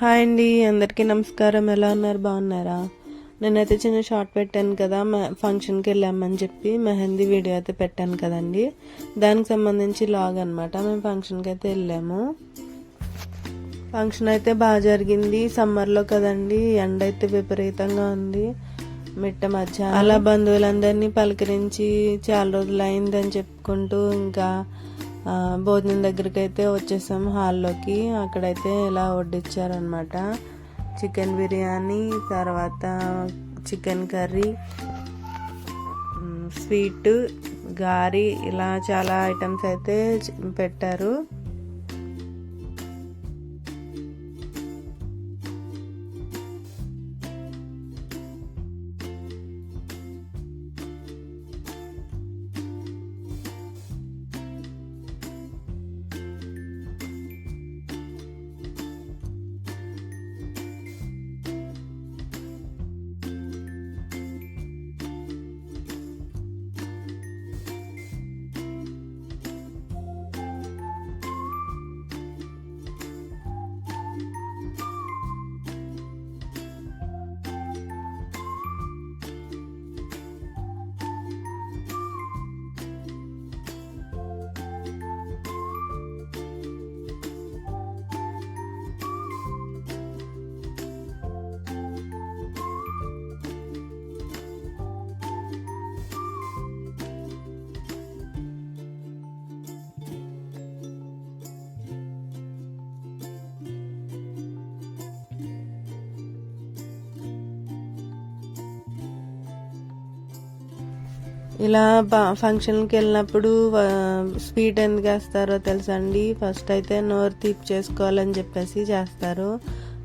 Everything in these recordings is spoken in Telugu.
హాయ్ అండి అందరికీ నమస్కారం. ఎలా ఉన్నారు? బాగున్నారా? నేనైతే చిన్న షార్ట్ పెట్టాను కదా మ- ఫంక్షన్కి వెళ్ళామని చెప్పి మెహందీ వీడియో అయితే పెట్టాను కదండి. దానికి సంబంధించి లాగ్ అనమాట మేము ఫంక్షన్కి అయితే వెళ్ళాము. ఫంక్షన్ అయితే బాగా జరిగింది. సమ్మర్లో కదండి ఎండ అయితే విపరీతంగా ఉంది. మిట్ట మధ్య అలా బంధువులందరినీ పలకరించి చాలా రోజులు అయిందని చెప్పుకుంటూ ఇంకా భోజనం దగ్గరికి అయితే వచ్చేసాం హాల్లోకి. అక్కడైతే ఇలా వడ్డిచ్చారనమాట చికెన్ బిర్యానీ తర్వాత చికెన్ కర్రీ స్వీట్ గారి ఇలా చాలా ఐటమ్స్ అయితే పెట్టారు. ఇలా ప- ఫంక్షన్కి వెళ్ళినప్పుడు స్వీట్ ఎందుకు వేస్తారో తెలుసా అండి ఫస్ట్ అయితే నోరు తీపి చేసుకోవాలని చెప్పేసి చేస్తారు.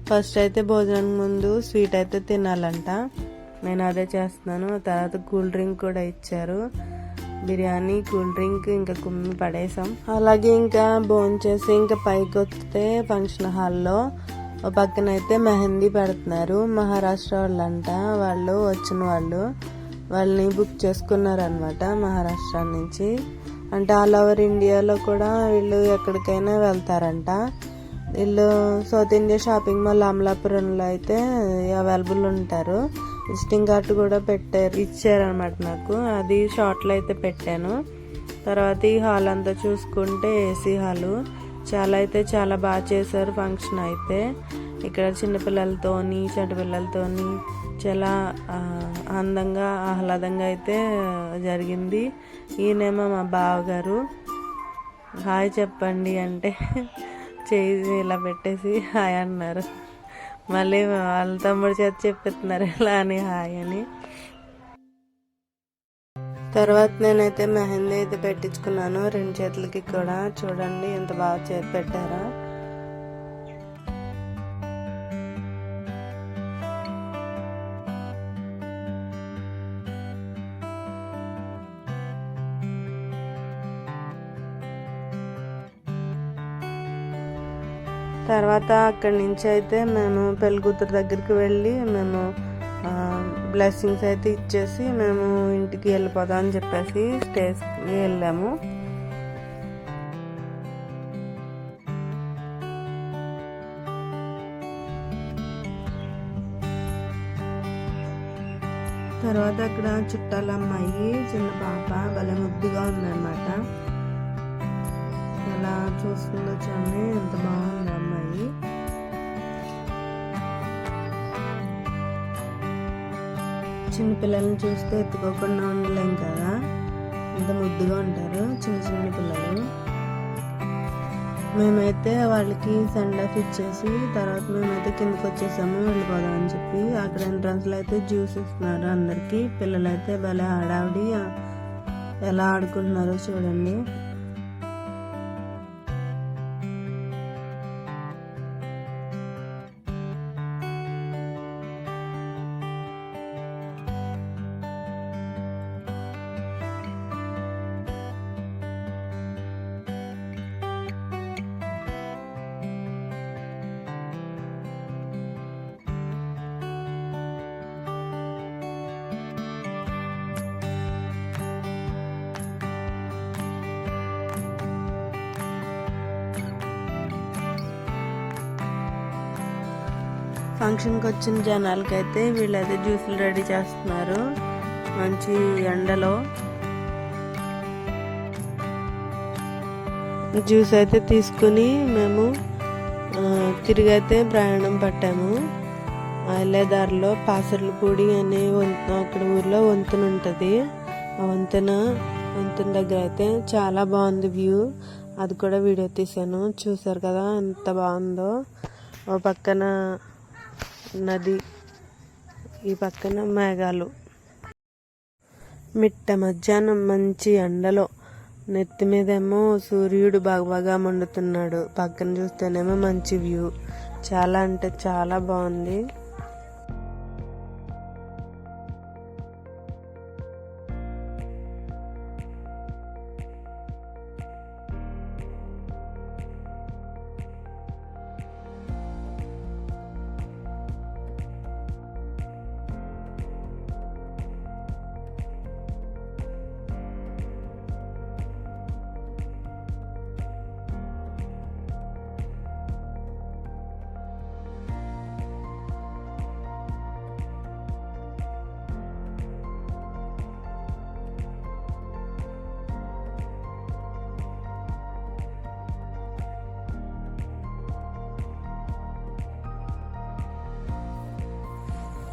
ఫస్ట్ అయితే భోజనానికి ముందు స్వీట్ అయితే తినాలంట. నేను అదే చేస్తున్నాను. తర్వాత కూల్ డ్రింక్ కూడా ఇచ్చారు. బిర్యానీ కూల్ డ్రింక్ ఇంకా కుమ్మి పడేసాం. అలాగే ఇంకా భోంచేసి చేసి ఇంకా పైకి వస్తే ఫంక్షన్ హాల్లో ఓ పక్కన అయితే మెహందీ పెడుతున్నారు. మహారాష్ట్ర వాళ్ళంట. వాళ్ళు వచ్చిన వాళ్ళు. వాళ్ళని బుక్ చేసుకున్నారనమాట మహారాష్ట్ర నుంచి. అంటే ఆల్ ఓవర్ ఇండియాలో కూడా వీళ్ళు ఎక్కడికైనా వెళ్తారంట. వీళ్ళు సౌత్ ఇండియా షాపింగ్ మాల్ అమలాపురంలో అయితే అవైలబుల్ ఉంటారు. విజిటింగ్ కార్డు కూడా పెట్టారు ఇచ్చారనమాట నాకు. అది షార్ట్లో అయితే పెట్టాను. తర్వాత ఈ హాల్ అంతా చూసుకుంటే ఏసీ హాలు. చాలా అయితే చాలా బాగా చేశారు ఫంక్షన్ అయితే. ఇక్కడ చిన్నపిల్లలతోని చెడ్డ పిల్లలతోని చాలా అందంగా ఆహ్లాదంగా అయితే జరిగింది. ఈయనేమో మా బావగారు. హాయ్ చెప్పండి అంటే చేయి ఇలా పెట్టేసి హాయ్ అన్నారు. మళ్ళీ వాళ్ళ తమ్ముడు చేత చెప్పిస్తున్నారు ఇలా అని హాయ్ అని. తర్వాత నేనైతే మెహందీ అయితే పెట్టించుకున్నాను రెండు చేతులకి కూడా. చూడండి ఎంత బాగా చేతి పెట్టారా. తర్వాత అక్కడి నుంచి అయితే మేము పెళ్ళికూతురు దగ్గరికి వెళ్ళి మేము బ్లెస్సింగ్స్ అయితే ఇచ్చేసి మేము ఇంటికి వెళ్ళిపోదాం అని చెప్పేసి స్టేజ్కి వెళ్ళాము. తర్వాత అక్కడ చుట్టాల అమ్మాయి చిన్న పాప భలే ముద్దుగా ఉందన్నమాట. ఎలా చూస్తుందో చూడండి ఎంత బాగుంది. చిన్న పిల్లల్ని చూస్తే ఎత్తుకోకుండా ఉండలేం కదా? అంత ముద్దుగా ఉంటారు చిన్న చిన్న పిల్లలు. మేమైతే వాళ్ళకి సెండ్ ఆఫ్ ఇచ్చేసి తర్వాత మేమైతే కిందకి వచ్చేసాము వెళ్ళిపోదాం అని చెప్పి. అక్కడ ఎంట్రన్స్లో అయితే జ్యూస్ ఇస్తున్నారు అందరికి. పిల్లలైతే భలే ఆడావిడి ఎలా ఆడుకుంటున్నారో చూడండి. ఫంక్షన్కి వచ్చిన జనాలకైతే వీళ్ళైతే జ్యూసులు రెడీ చేస్తున్నారు. మంచి ఎండలో. జ్యూస్ అయితే తీసుకుని మేము తిరిగి తిరిగైతే ప్రయాణం పట్టాము. ఆ వెళ్ళే దారిలో పాసర్లపూడి అనే వంతెన అక్కడ ఊర్లో వంతెన ఉంటుంది. ఆ వంతెన వంతెన దగ్గర అయితే చాలా బాగుంది వ్యూ. అది కూడా వీడియో తీసాను చూసారు కదా ఎంత బాగుందో. ఓ పక్కన నది ఈ పక్కన మేఘాలు. మిట్ట మధ్యాహ్నం మంచి ఎండలో నెత్తి మీదేమో సూర్యుడు బాగా బాగా మండుతున్నాడు. పక్కన చూస్తేనేమో మంచి వ్యూ. చాలా అంటే చాలా బాగుంది.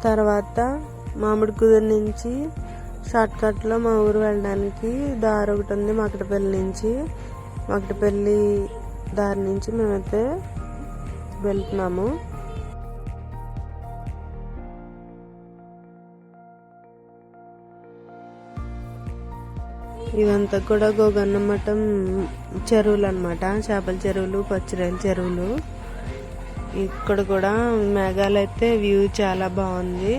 తర్వాత మామిడి కుదురు నుంచి షార్ట్ కట్లో మా ఊరు వెళ్ళడానికి దారి ఒకటి ఉంది మకటపల్లి నుంచి. మకటపల్లి దారి నుంచి మేమైతే వెళ్తున్నాము. ఇవంతా కూడా గోగన్న మఠం చెరువులు అనమాట చేపల చెరువులు పచ్చిరాయల చెరువులు. ఇక్కడ కూడా మేఘాలు అయితే వ్యూ చాలా బాగుంది.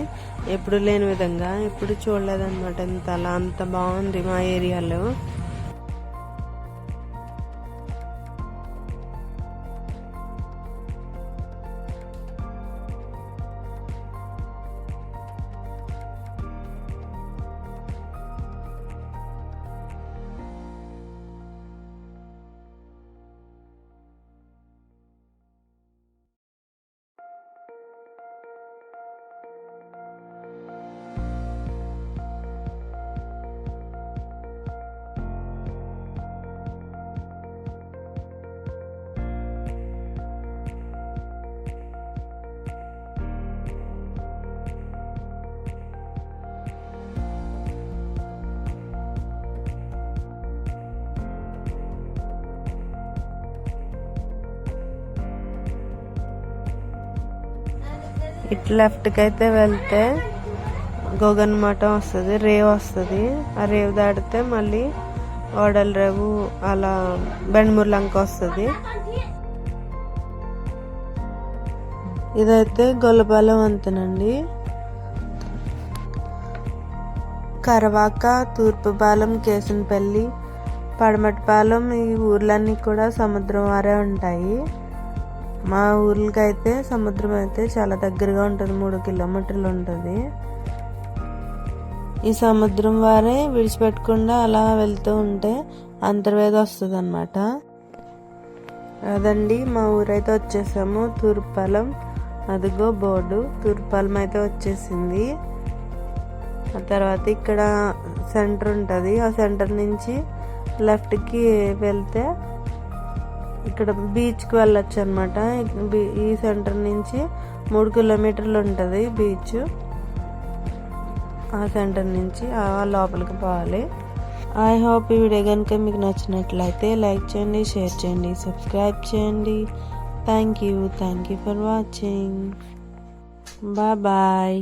ఎప్పుడు లేని విధంగా ఎప్పుడు చూడలేదన్నమాట ఇంత అలా అంత బాగుంది మా ఏరియాలో. ఇటు లెఫ్ట్కి అయితే వెళ్తే గోగన్ మఠం వస్తుంది రేవ్ వస్తుంది. ఆ రేవ్ దాటితే మళ్ళీ ఓడల రేవు అలా బెండమూర్లంక వస్తుంది. ఇదైతే గొల్లపాలెం వంతెనండి కరవాక తూర్పుపాలెం కేసనపల్లి పడమటిపాలెం ఈ ఊర్లన్నీ కూడా సముద్రం వారే ఉంటాయి. మా ఊర్లకైతే సముద్రం అయితే చాలా దగ్గరగా ఉంటుంది మూడు కిలోమీటర్లు ఉంటుంది. ఈ సముద్రం వారే విడిచిపెట్టకుండా అలా వెళ్తూ ఉంటే అంతర్వేద వస్తుంది అనమాట అదండి మా ఊరైతే వచ్చేసాము. తూర్పాలెం అదిగో బోర్డు తూర్పాలెం అయితే వచ్చేసింది. ఆ తర్వాత ఇక్కడ సెంటర్ ఉంటుంది. ఆ సెంటర్ నుంచి లెఫ్ట్కి వెళ్తే ఇక్కడ బీచ్కి వెళ్ళొచ్చు అనమాట ఈ సెంటర్ నుంచి మూడు కిలోమీటర్లు ఉంటుంది బీచ్. ఆ సెంటర్ నుంచి ఆ లోపలికి పోవాలి. ఐ హోప్ ఈ వీడియో కనుక మీకు నచ్చినట్లయితే లైక్ చేయండి షేర్ చేయండి సబ్స్క్రైబ్ చేయండి. Thank you thank you for watching bye bye